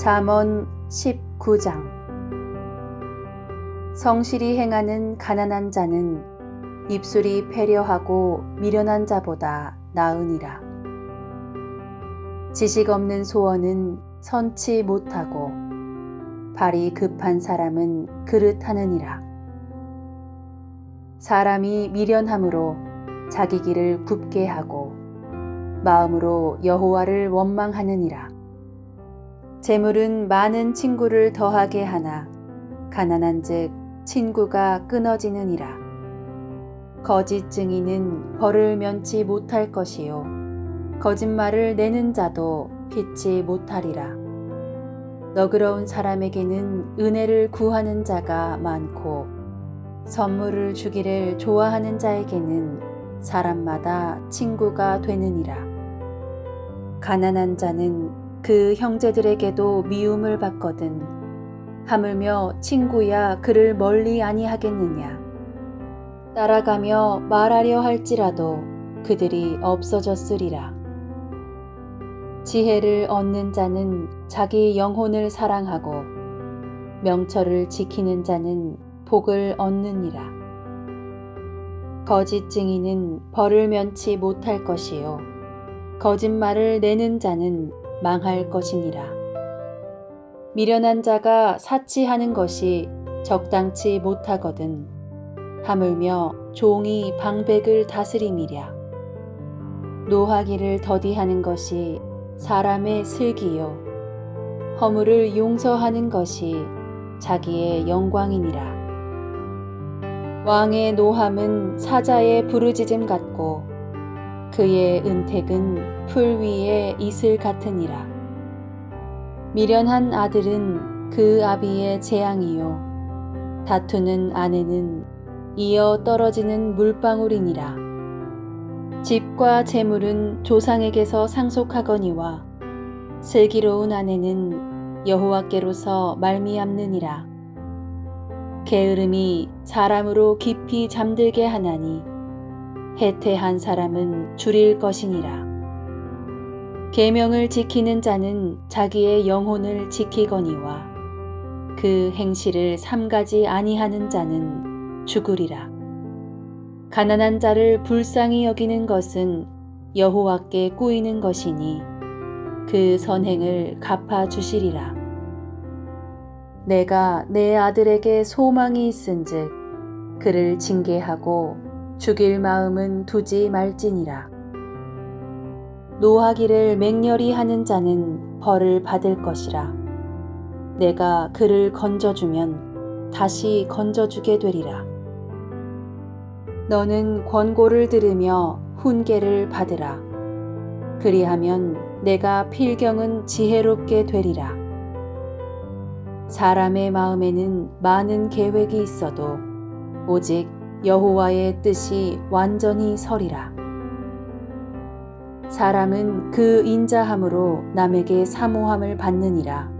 잠언 19장 성실히 행하는 가난한 자는 입술이 배려하고 미련한 자보다 나으니라. 지식 없는 소원은 선치 못하고 발이 급한 사람은 그릇하느니라. 사람이 미련함으로 자기 길을 굽게 하고 마음으로 여호와를 원망하느니라. 재물은 많은 친구를 더하게 하나 가난한즉 친구가 끊어지느니라. 거짓 증인은 벌을 면치 못할 것이요 거짓말을 내는 자도 피치 못하리라. 너그러운 사람에게는 은혜를 구하는 자가 많고 선물을 주기를 좋아하는 자에게는 사람마다 친구가 되느니라. 가난한 자는 그 형제들에게도 미움을 받거든. 하물며 친구야 그를 멀리 아니하겠느냐? 따라가며 말하려 할지라도 그들이 없어졌으리라. 지혜를 얻는 자는 자기 영혼을 사랑하고 명철을 지키는 자는 복을 얻느니라. 거짓 증인은 벌을 면치 못할 것이요. 거짓말을 내는 자는 망할 것이니라. 미련한 자가 사치하는 것이 적당치 못하거든. 하물며 종이 방백을 다스림이랴. 노하기를 더디하는 것이 사람의 슬기요. 허물을 용서하는 것이 자기의 영광이니라. 왕의 노함은 사자의 부르짖음 같고 그의 은택은 풀 위에 이슬 같으니라. 미련한 아들은 그 아비의 재앙이요. 다투는 아내는 이어 떨어지는 물방울이니라. 집과 재물은 조상에게서 상속하거니와 슬기로운 아내는 여호와께로서 말미암느니라. 게으름이 사람으로 깊이 잠들게 하나니 해태한 사람은 줄일 것이니라. 계명을 지키는 자는 자기의 영혼을 지키거니와 그 행실을 삼가지 아니하는 자는 죽으리라. 가난한 자를 불쌍히 여기는 것은 여호와께 꾸이는 것이니 그 선행을 갚아 주시리라. 내가 내 아들에게 소망이 있은즉 그를 징계하고 죽일 마음은 두지 말지니라. 노하기를 맹렬히 하는 자는 벌을 받을 것이라. 내가 그를 건져주면 다시 건져주게 되리라. 너는 권고를 들으며 훈계를 받으라. 그리하면 내가 필경은 지혜롭게 되리라. 사람의 마음에는 많은 계획이 있어도 오직 여호와의 뜻이 완전히 서리라. 사람은 그 인자함으로 남에게 사모함을 받느니라.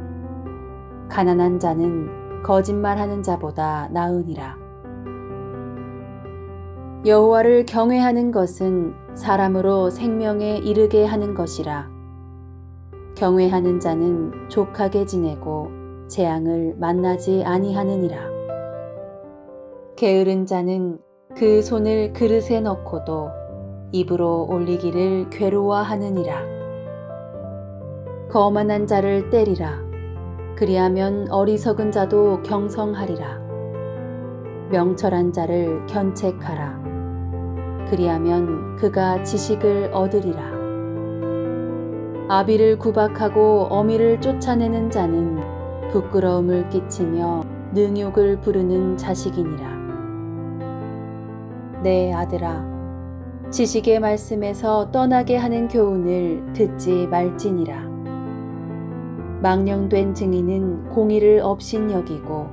가난한 자는 거짓말하는 자보다 나으니라. 여호와를 경외하는 것은 사람으로 생명에 이르게 하는 것이라. 경외하는 자는 족하게 지내고 재앙을 만나지 아니하느니라. 게으른 자는 그 손을 그릇에 넣고도 입으로 올리기를 괴로워하느니라. 거만한 자를 때리라. 그리하면 어리석은 자도 경성하리라. 명철한 자를 견책하라. 그리하면 그가 지식을 얻으리라. 아비를 구박하고 어미를 쫓아내는 자는 부끄러움을 끼치며 능욕을 부르는 자식이니라. 내 아들아, 지식의 말씀에서 떠나게 하는 교훈을 듣지 말지니라. 망령된 증인은 공의를 업신 여기고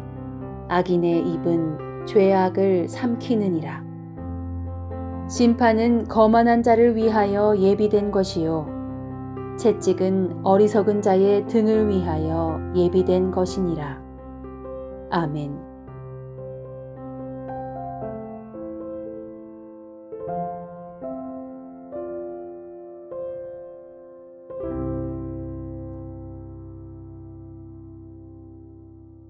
악인의 입은 죄악을 삼키느니라. 심판은 거만한 자를 위하여 예비된 것이요. 채찍은 어리석은 자의 등을 위하여 예비된 것이니라. 아멘.